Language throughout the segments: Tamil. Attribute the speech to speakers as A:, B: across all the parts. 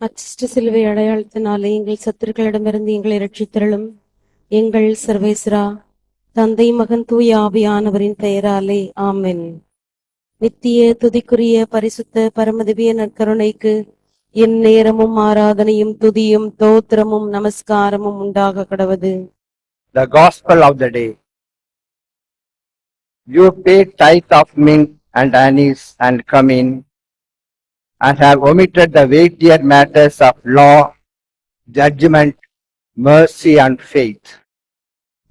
A: அச்சிஷ்ட சிலுவை அடையாளத்தினாலே எங்கள் சத்துருக்களிடமிருந்து எங்களை ரட்சித்தருளும் எங்கள் சர்வேஸ்வரா தந்தை மகன் தூய ஆவியானவரின் பெயராலே ஆமென். நித்திய துதிக்குரிய பரிசுத்த பரமதிவிய நற்கருணைக்கு என் நேரமும் ஆராதனையும் துதியும் தோத்திரமும் நமஸ்காரமும் உண்டாக கடவது.
B: The gospel of the day. You pay tithe of mint and anise and come in, and have omitted the weightier matters of law, judgment, mercy, and faith.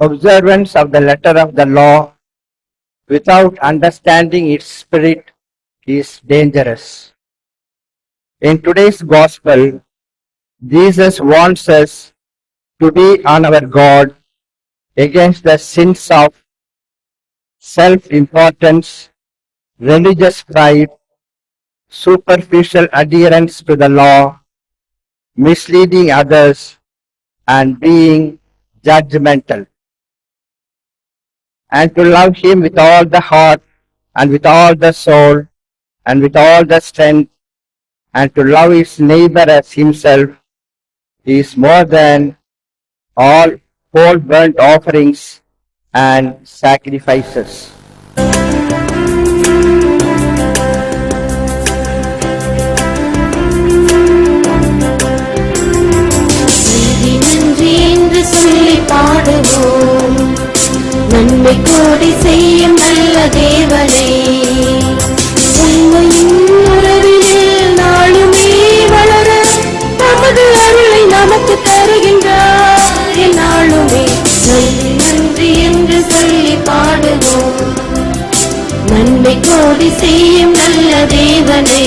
B: Observance of the letter of the law without understanding its spirit is dangerous. In today's gospel, Jesus wants us to be on our guard against the sins of self-importance, religious pride, superficial adherence to the law, misleading others, and being judgmental. And to love Him with all the heart and with all the soul and with all the strength and to love his neighbor as himself is more than all whole burnt offerings and sacrifices.
C: பாடுவோம். நன்மை கோடி செய்யும் நல்ல தேவனே. உண்மையின் உறவினில் நாளுமே வளர தமது அருளை நமக்கு தருகின்றார். நாளுமே நன்றி என்று சொல்லி பாடுவோம். நன்மை கோடி செய்யும் நல்ல தேவனே.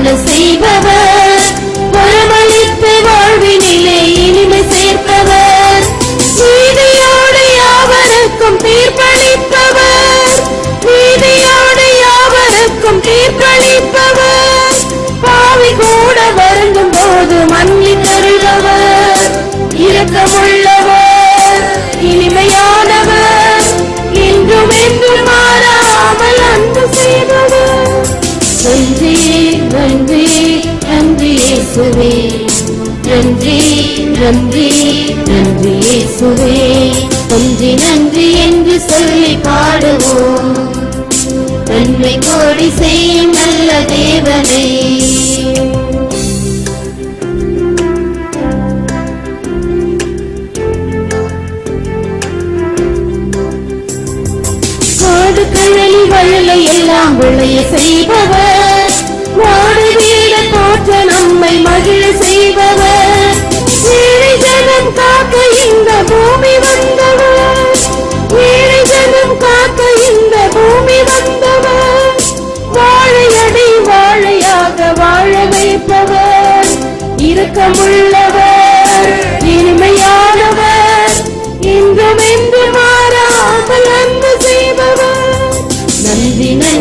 C: வான்மழையை காண செய்பவர் காடு கழலி வழலை எல்லாம் விளைய செய்பவர். நாடு வீட தோற்ற நம்மை மகிழ செய்பவர். ஏழை ஜனம் காக்க இந்த பூமி வந்தவர். ஏழை ஜனம் காக்க இந்த பூமி வந்தவர். வாழையடை வாழையாக வாழ வைப்பவர். இரக்கமுள்ளவர்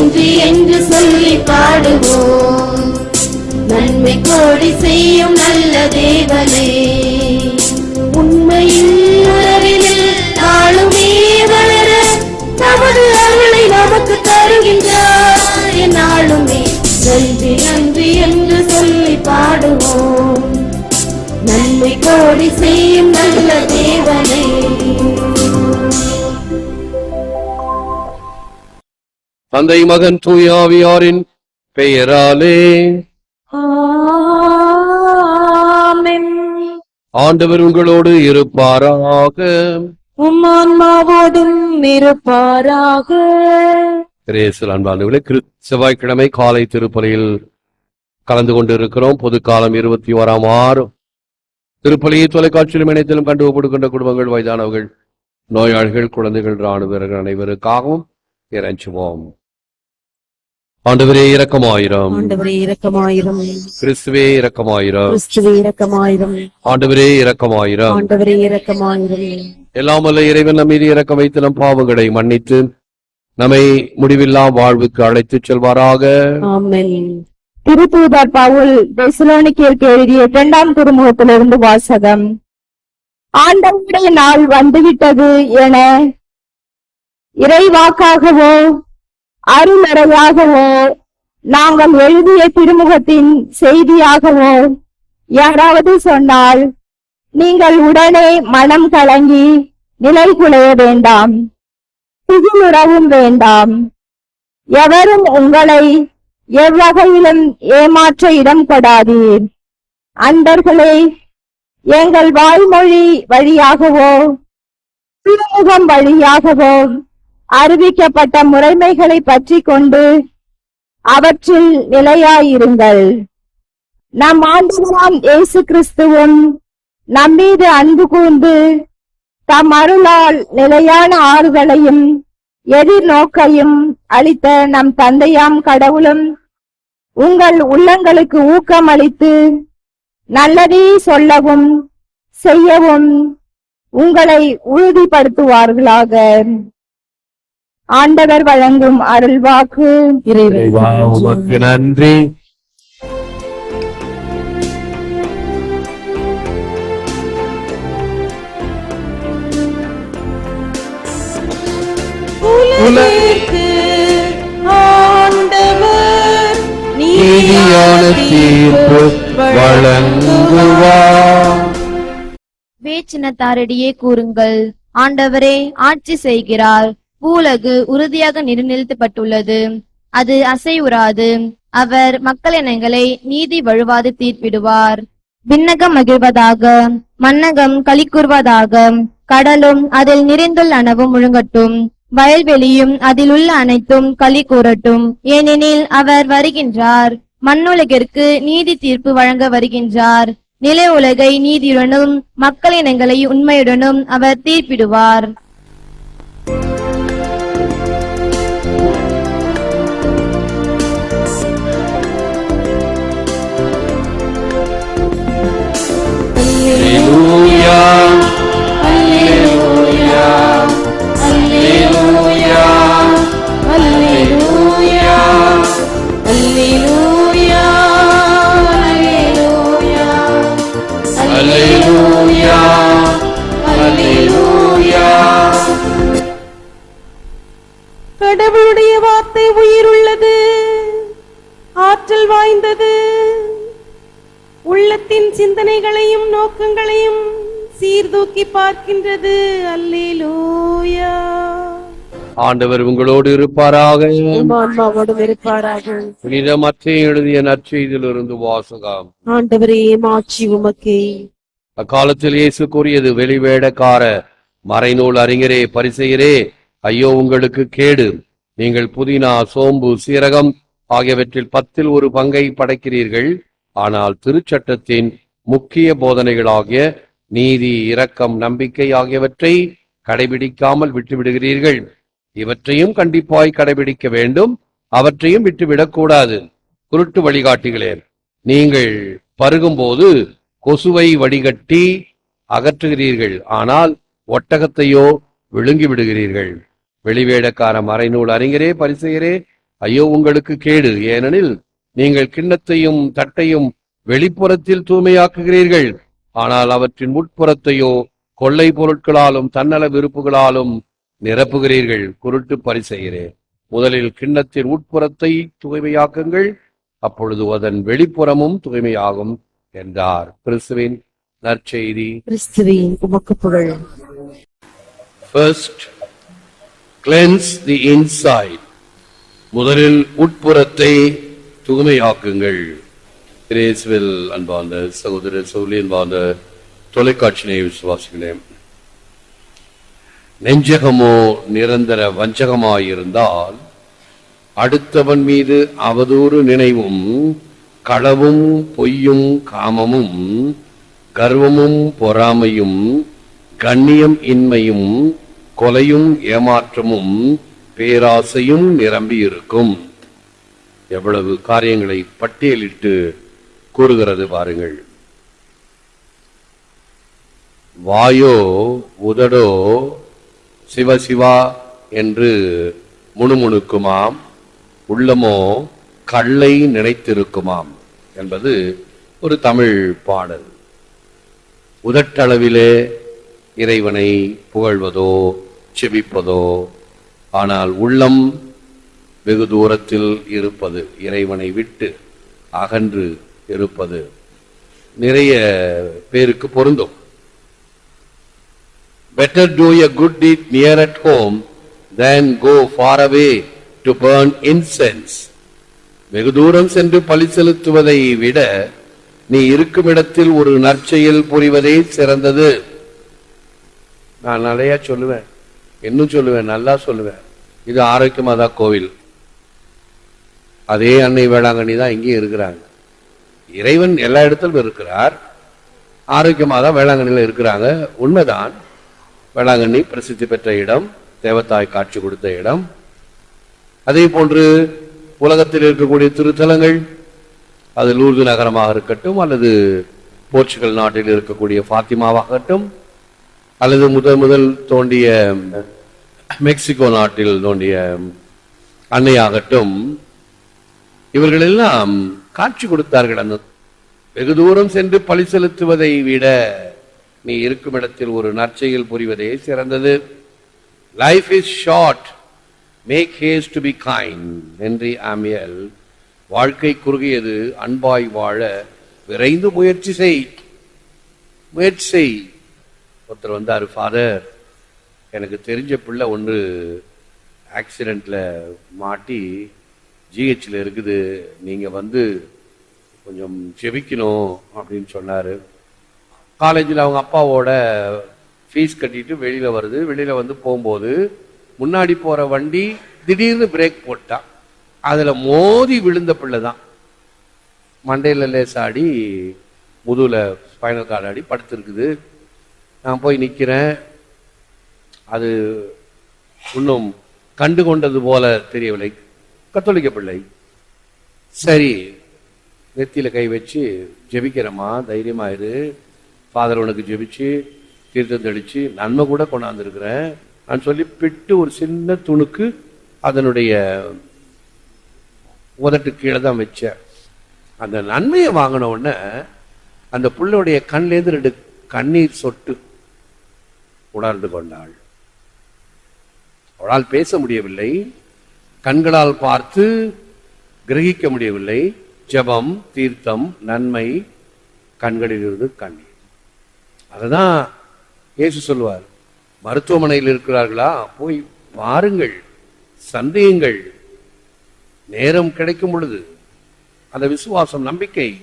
C: நன்றி என்று சொல்லி பாடுவோம். நன்மை கோடி செய்யும் நல்ல தேவனே. உண்மையில் உறவினில் நாளுமே வளர நமது அருளை நமக்கு தருகின்றார். நாளுமே நன்றி நன்றி என்று சொல்லி பாடுவோம். நன்மை கோடி செய்யும் நல்ல தேவனே.
D: தந்தை மகன் தூயாவியாரின் பெயராலே. ஆண்டவர் உங்களோடு இருப்பாராக.
A: உம்மான்மாவோடும் இருப்பாராக.
D: கிரேசல் அன்பானவர்களே கிரு செவ்வாய்க்கிழமை காலை திருப்பலியில் கலந்து கொண்டிருக்கிறோம். பொது காலம் இருபத்தி ஓராம் ஆறு. திருப்பலியை தொலைக்காட்சியிலும் இணையத்திலும் கண்டுபிடிக்கின்ற குடும்பங்கள் வயதானவர்கள் நோயாளிகள் குழந்தைகள் ராணுவ வீரர்கள் அனைவருக்காகவும் இறைஞ்சுவோம். ஆண்டவரே இரக்கமாயிரம்.
A: ஆண்டவரே இரக்கமாயிரம்.
D: கிறிஸ்துவே இரக்கமாயிரம்.
A: கிறிஸ்துவே இரக்கமாயிரம்.
D: ஆண்டவரே இரக்கமாயிரம்.
A: ஆண்டவரே இரக்கமாயிரம்.
D: எல்லாம் இறைவன் நம் மீது இரக்கம் வைத்து நம் பாவங்களை மன்னித்து நம்மை முடிவில்லா வாழ்வுக்கு அழைத்துச் செல்வாராக.
E: திருத்தூதர் பவுல் தெசலோனிக்கேற்கு எழுதிய இரண்டாம் திருமுகத்திலிருந்து வாசகம். ஆண்டவருடைய நாள் வந்துவிட்டது என இறைவாக்காகவோ அருளறையாகவோ நாங்கள் எழுதிய திருமுகத்தின் செய்தியாகவோ யாராவது சொன்னால் நீங்கள் உடனே மனம் கலங்கி நிலை குலைய வேண்டாம். திகிலுறவும் வேண்டாம். எவரும் உங்களை எவ்வகையிலும் ஏமாற்ற இடம் கொடாதீர் அன்பர்களே எங்கள் வாய்மொழி வழியாகவோ திருமுகம் வழியாகவோ அறிவிக்கப்பட்ட முறைமைகளை பற்றி கொண்டு அவற்றில் நிலையாயிருங்கள். நம் ஆண்டவராம் இயேசு கிறிஸ்துவும் நம்மீது அன்பு கூர்ந்து தம் அருளால் நிலையான ஆறுதலையும் எதிர்நோக்கையும் அளித்த நம் தந்தையாம் கடவுளும் உங்கள் உள்ளங்களுக்கு ஊக்கமளித்து நல்லதே சொல்லவும் செய்யவும் உங்களை உறுதிப்படுத்துவார்களாக. ஆண்டவர் வழங்கும் அருள்வாக்கு.
D: உமக்கு நன்றி.
F: வேச்சினத்தாரிடையே கூறுங்கள். ஆண்டவரே ஆட்சி செய்கிறார். பூலகு உறுதியாக நிர்ணயிக்கப்பட்டுள்ளது. அது அசைவுறாது. அவர் மக்களினங்களை நீதி வழுவாது தீர்ப்பிடுவார். விண்ணகம் மகிழ்வதாக மன்னகம் களி கூறுவதாக கடலும் அதில் நிறைந்துள்ள அணவும் முழுங்கட்டும் வயல்வெளியும் அதில் உள்ள அனைத்தும் களி கூறட்டும். ஏனெனில் அவர் வருகின்றார். மண்ணுலகிற்கு நீதி தீர்ப்பு வழங்க வருகின்றார். நில உலகை நீதியுடனும் மக்களினங்களை உண்மையுடனும் அவர் தீர்ப்பிடுவார்.
C: கடவுளுடைய வார்த்தை உயிருள்ளது ஆற்றல் வாய்ந்தது. உள்ளத்தின் சிந்தனைகளையும் நோக்கங்களையும் சீர்தூக்கி பார்க்கின்றது. அல்லேலூயா.
D: ஆண்டவர் உங்களோடு இருப்பாராக. புனித மத்திய எழுதிய நற்செய்தியிலிருந்து வாசகம்.
A: ஆண்டவரே மாட்சி உமக்கே.
D: அக்காலத்தில் இயேசு கூறியது வெளிவேடக்கார மறைநூல் அறிஞரே பரிசெயரே ஐயோ உங்களுக்கு கேடு. நீங்கள் புதினா சோம்பு சீரகம் ஆகியவற்றில் பத்தில் ஒரு பங்கை படைக்கிறீர்கள். ஆனால் திருச்சட்டத்தின் முக்கிய போதனைகளாகிய நீதி இரக்கம் நம்பிக்கை ஆகியவற்றை கடைபிடிக்காமல் விட்டுவிடுகிறீர்கள். இவற்றையும் கண்டிப்பாய் கடைபிடிக்க வேண்டும். அவற்றையும் விட்டுவிடக்கூடாது குருட்டு வழிகாட்டுகிறேன் நீங்கள் பருகும்போது கொசுவை வடிகட்டி அகற்றுகிறீர்கள். ஆனால் ஒட்டகத்தையோ விழுங்கி விடுகிறீர்கள் வெளிவேடக்கார மறைநூல் அறிஞரே பரிசெயரே ஐயோ உங்களுக்கு கேடு. ஏனெனில் நீங்கள் கிண்ணத்தையும் தட்டையும் வெளிப்புறத்தில் தூய்மையாக்குகிறீர்கள். ஆனால் அவற்றின் உட்புறத்தையோ கொள்ளை பொருட்களாலும் தன்னல விருப்புகளாலும் நிரப்புகிறீர்கள் குருட்டு பரிசெயரே முதலில் கிண்ணத்தின் உட்புறத்தை தூய்மையாக்குங்கள் அப்பொழுது அதன் வெளிப்புறமும் தூய்மையாகும் என்றார் கிறிஸ்துவின் நற்செய்தி.
A: கிறிஸ்துவே உமக்கு புகழ்.
D: ஃபர்ஸ்ட் கிளென்ஸ் தி இன்சைட் முதலில் உட்புறத்தை தூய்மையாக்குங்கள். கிரேஸ்வில் அன்பார்ந்த சகோதர சௌலி அன்பார்ந்த தொலைக்காட்சியினை விசுவாசிகளே நெஞ்சகமோ நிரந்தர வஞ்சகமாயிருந்தால் அடுத்தவன் மீது அவதூறு நினைவும் களவும் பொய்யும் காமமும் கர்வமும் பொறாமையும் கண்ணியம் இன்மையும் கொலையும் ஏமாற்றமும் பேராசையும் நிரம்பி இருக்கும் எவ்வளவு காரியங்களை பட்டியலிட்டு கூறுகிறது பாருங்கள். வாயோ உதடோ சிவசிவா என்று முணுமுணுக்குமாம் உள்ளமோ கல்லை நினைத்திருக்குமாம் என்பது ஒரு தமிழ் பாடல். உதட்டளவிலே இறைவனை புகழ்வதோ செபிப்பதோ ஆனால் உள்ளம் வெகு தூரத்தில் இருப்பது இறைவனை விட்டு அகன்று இருப்பது. நிறைய பேருக்கு பொருந்தும். Better do a good deed near at home than go far away to burn incense. வெகு தூரம் சென்று பழி செலுத்துவதை விட நீ இருக்கும் இடத்தில் ஒரு நற்செயல் புரிவதே சிறந்தது. நான் நிறைய சொல்லுவேன். இன்னும் சொல்லுவேன் நல்லா சொல்லுவேன். இது ஆரோக்கியமாதா கோவில். அதே அன்னை வேளாங்கண்ணி தான் இங்கேயும் இருக்கிறாங்க. இறைவன் எல்லா இடத்திலும் இருக்கிறார். ஆரோக்கியமாக தான் வேளாங்கண்ணியில் இருக்கிறாங்க. உண்மைதான். வேளாங்கண்ணி பிரசித்தி பெற்ற இடம் தேவத்தாய் காட்சி கொடுத்த இடம். அதே போன்று உலகத்தில் இருக்கக்கூடிய திருத்தலங்கள் அது லூர்து நகரமாக இருக்கட்டும் அல்லது போர்ச்சுகல் நாட்டில் இருக்கக்கூடிய ஃபாத்திமாவாகட்டும் அல்லது முதல் முதல் தோண்டிய மெக்சிகோ நாட்டில் தோண்டிய அன்னையாகட்டும் இவர்கள் எல்லாம் காட்சி கொடுத்தார்கள் அந்த வெகு தூரம் சென்று பழி செலுத்துவதை விட நீ இருக்கும் இடத்தில் ஒரு நற்செயல் புரிவதே சிறந்தது. Life is short make haste to be kind Henri Amiel. வாழ்க்கை குறுகியது. அன்பாய் வாழ விரைந்து முயற்சி செய். முயற்சி செய். ஒருத்தர் வந்தார் ஃபாதர் எனக்கு தெரிஞ்ச பிள்ளை ஒன்று ஆக்சிடெண்ட்டில் மாட்டி ஜிஹெச்சில் இருக்குது. நீங்கள் வந்து கொஞ்சம் ஜெபிக்கணும் அப்படின்னு சொன்னார். காலேஜில் அவங்க அப்பாவோட ஃபீஸ் கட்டிட்டு வெளியில் வருது. வெளியில் வந்து போகும்போது முன்னாடி போகிற வண்டி திடீர்னு பிரேக் போட்டான். அதில் மோதி விழுந்த பிள்ளை தான். மண்டையில் லேசாடி முதுகில் ஸ்பைனல் கார்டு ஆடி படுத்துருக்குது. நான் போய் நிற்கிறேன் அது இன்னும் கண்டு கொண்டது போல தெரியவில்லை. கத்தோலிக்க பிள்ளை. சரி நெத்தியில் கை வச்சு ஜெபிக்கிறேம்மா தைரியமாயிரு ஃபாதர் உனக்கு ஜெபிச்சு தீர்த்தம் தெளிச்சு நன்மை கூட கொண்டாந்துருக்கிறேன். நான் சொல்லி பிட்டு ஒரு சின்ன துணுக்கு அதனுடைய உதட்டு கீழே தான் வச்சேன். அந்த நன்மையை வாங்கின உடனே அந்த பிள்ளையுடைய கண்லேருந்து ரெண்டு கண்ணீர் சொட்டு உணர்ந்து கொண்டாள். அவளால் பேச முடியவில்லை. கண்களால் பார்த்து கிரகிக்க முடியவில்லை. ஜெபம் தீர்த்தம் நன்மை கண்களிலிருந்து கண்ணீர். அதுதான் இயேசு சொல்லுவார். மருத்துவமனையில் இருக்கிறார்களா? போய் பாருங்கள் சந்தேகங்கள். நேரம் கிடைக்கும் பொழுது அந்த விசுவாசம் நம்பிக்கை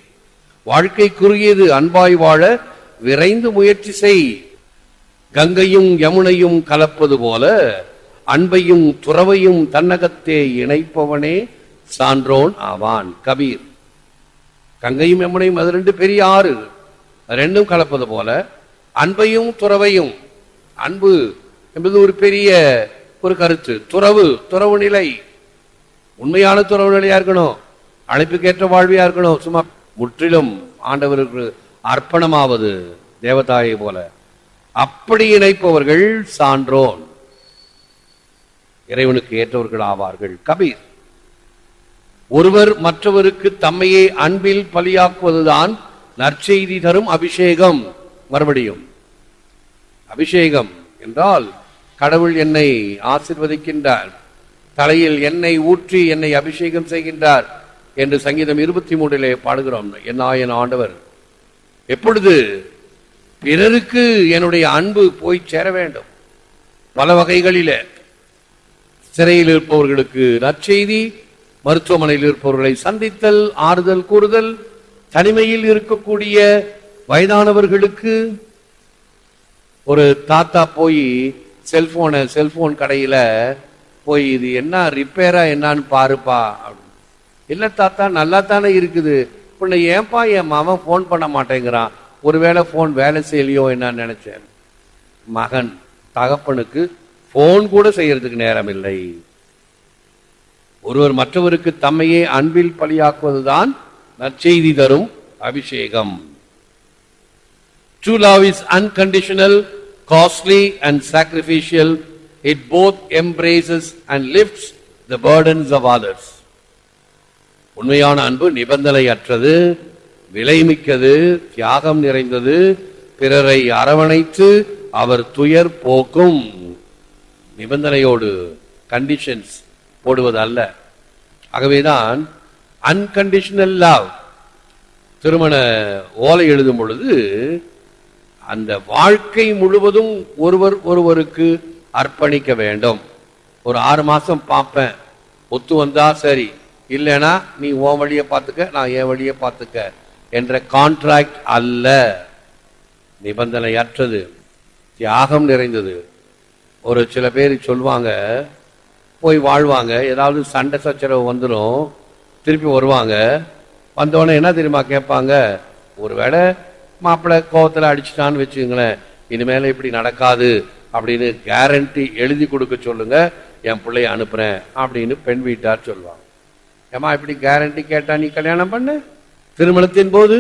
D: வாழ்க்கை குறுகியது அன்பாய் வாழ விரைந்து முயற்சி செய். கங்கையும் யமுனையும் கலப்பது போல அன்பையும் துறவையும் தன்னகத்தே இணைப்பவனே சான்றோன் ஆவான் கபீர். கங்கையும் யமுனையும் அது ரெண்டு பெரிய ஆறு. ரெண்டும் கலப்பது போல அன்பையும் துறவையும். அன்பு என்பது ஒரு பெரிய ஒரு கருத்து. துறவு துறவு நிலை. உண்மையான துறவு நிலையா இருக்கணும். அழைப்புக்கேற்ற வாழ்வியா இருக்கணும். சும்மா முற்றிலும் ஆண்டவருக்கு அர்ப்பணமாவது தேவதாயை போல. அப்படி இணைப்பவர்கள் சான்றோன். இறைவனுக்கு ஏற்றவர்கள் ஆவார்கள். கபீர். ஒருவர் மற்றவருக்கு தம்மையே அன்பில் பலியாக்குவதுதான் நற்செய்தி தரும் அபிஷேகம் மறுபடியும். அபிஷேகம் என்றால் கடவுள் என்னை ஆசிர்வதிக்கின்றார் தலையில் எண்ணெய் ஊற்றி என்னை அபிஷேகம் செய்கின்றார் என்று சங்கீதம் இருபத்தி மூன்றிலே பாடுகிறோம். என்ன என் ஆண்டவர்? எப்பொழுது பிறருக்கு என்னுடைய அன்பு போய் சேர வேண்டும்? பல வகைகளிலே. சிறையில் இருப்பவர்களுக்கு நற்செய்தி மருத்துவமனையில் இருப்பவர்களை சந்தித்தல் ஆறுதல் கூறுதல் தனிமையில் இருக்கக்கூடிய வயதானவர்களுக்கு ஒரு தாத்தா போய் செல்போனை செல்போன் கடையில போய் இது என்ன ரிப்பேரா என்னன்னு பாருப்பா அப்படின்னு. இல்லை தாத்தா நல்லா தானே இருக்குது. பின்ன ஏன்பா என் மாமன் ஃபோன் பண்ண மாட்டேங்கிறான். ஒருவேளை ஃபோன் வேலை செய்யலையோ என்னன்னு நினச்சேன். மகன் தகப்பனுக்கு ஃபோன் கூட செய்யறதுக்கு நேரம் இல்லை ஒருவர் மற்றவருக்கு தம்மையே அன்பில் பலியாக்குவதுதான் நற்செய்தி தரும் அபிஷேகம் True love is unconditional, costly and sacrificial. It both embraces and lifts the burdens of others. உண்மையான அன்பு நிபந்தனையற்றது விலைமிக்கது தியாகம் நிறைந்தது பிறரை அரவணைத்து அவர் துயர் போக்கும் நிபந்தனையோடு கண்டிஷன்ஸ் போடுவது அல்ல ஆகவேதான் அன்கண்டிஷனல் லவ் திருமண ஓலை எழுதும் பொழுது அந்த வாழ்க்கை முழுவதும் ஒருவர் ஒருவருக்கு அர்ப்பணிக்க வேண்டும். ஒரு ஆறு மாதம் பார்ப்பேன். ஒத்து வந்தா சரி. இல்லைனா நீ உன் வழியை பார்த்துக்க நான் என் வழியை பார்த்துக்க என்ற கான்ட்ராக்ட் அல்ல. நிபந்தனையற்றது. தியாகம் நிறைந்தது. ஒரு சில பேர் சொல்லுவாங்க போய் வாழ்வாங்க. ஏதாவது சண்டை சச்சரவு வந்துடும் திருப்பி வருவாங்க. வந்தோடனே என்ன தெரியுமா கேட்பாங்க? ஒருவேளை மாப்பிள்ளை கோவத்தில் அடிச்சிட்டான்னு வச்சுங்களேன் இனிமேல இப்படி நடக்காது அப்படின்னு கேரண்டி எழுதி கொடுக்க சொல்லுங்க. என் பிள்ளைய அனுப்புறேன் அப்படின்னு பெண் வீட்டார் சொல்லுவாங்க. ஏமா இப்படி கேரண்டி கேட்டா நீ கல்யாணம் பண்ண? திருமணத்தின் போது?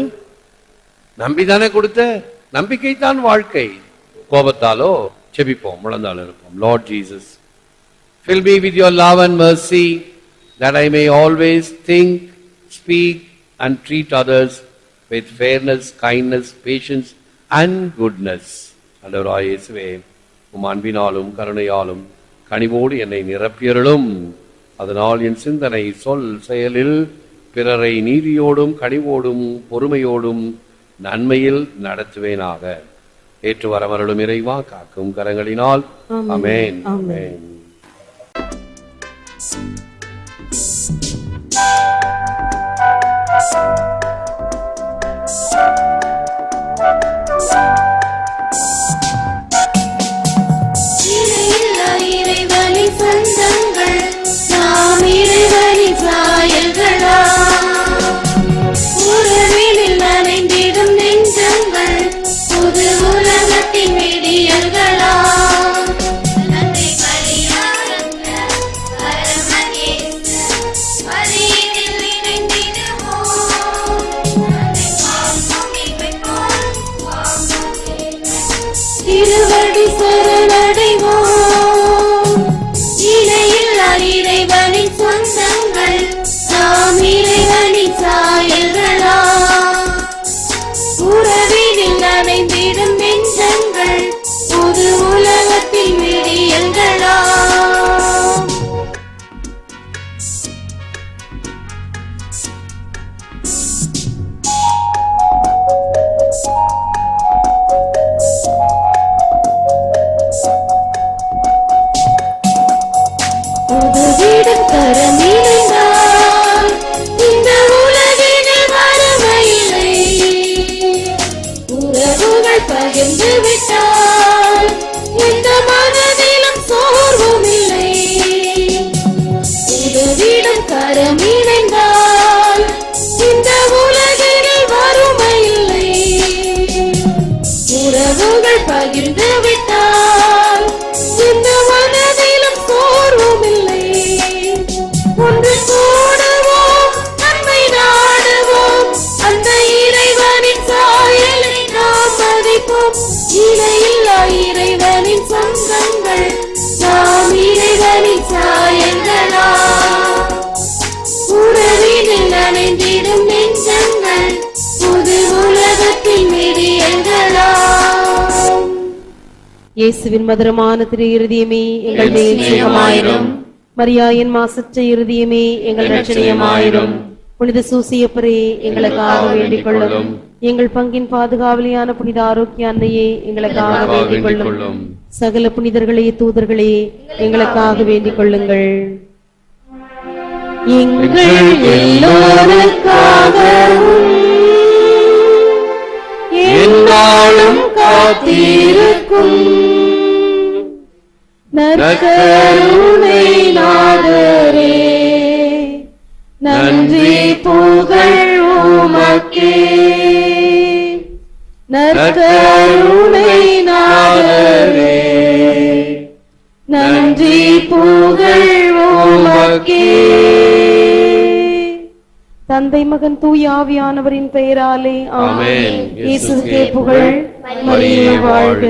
D: நம்பிதானே கொடுத்த? நம்பிக்கை தான் வாழ்க்கை. கோபத்தாலோ செபிப்போம் முழந்தாலும் இருப்போம். Lord Jesus fill be with your love and mercy that I may always think, speak, and treat others with fairness, kindness, patience, and goodness. ஆண்டவராய் இயேசுவே உம் அன்பினாலும் கருணையாலும் கனிவோடு என்னை நிரப்பியருளும். அதனால் என் சிந்தனை சொல் செயலில் பிறரை நீதியோடும் கனிவோடும் பொறுமையோடும் நன்மையில் நடத்துவேனாக. ஏற்று வரவருளும் இறைவா காக்கும் கரங்களினால். அமேன் அமேன்
C: thank you. உறவினில் நனைந்திடும் நெஞ்சங்கள் புது உலகத்தின் விடியல்களா.
A: இயேசுவின் மதுரமான திரு இருதயமே எங்கள் மேல் சுகமாயிரும் மரியாயின் மாசற்ற இருதயமே எங்கள் ரட்சணியமாயிரும் புனித சூசியப்பரே எங்களுக்காக வேண்டிக் கொள்ளும் எங்கள் பங்கின் பாதுகாவலியான புனித ஆரோக்கிய அன்னையே எங்களுக்காக வேண்டிக் கொள்ளும் சகல புனிதர்களே தூதர்களே எங்களுக்காக வேண்டிக் கொள்ளுங்கள் எங்கள் எல்லோருக்காகவும் என்னாலும் காத்திருக்கும். நற்கருணை நாதரே நன்றி புகழ் உமக்கே. நற்கருணை நாதரே நன்றி புகழ் உமக்கே. தந்தை மகன் தூய ஆவியானவரின் பெயராலே
D: ஆமென்.
A: இயேசுக்கே புகழ். மரியே வாழ்க.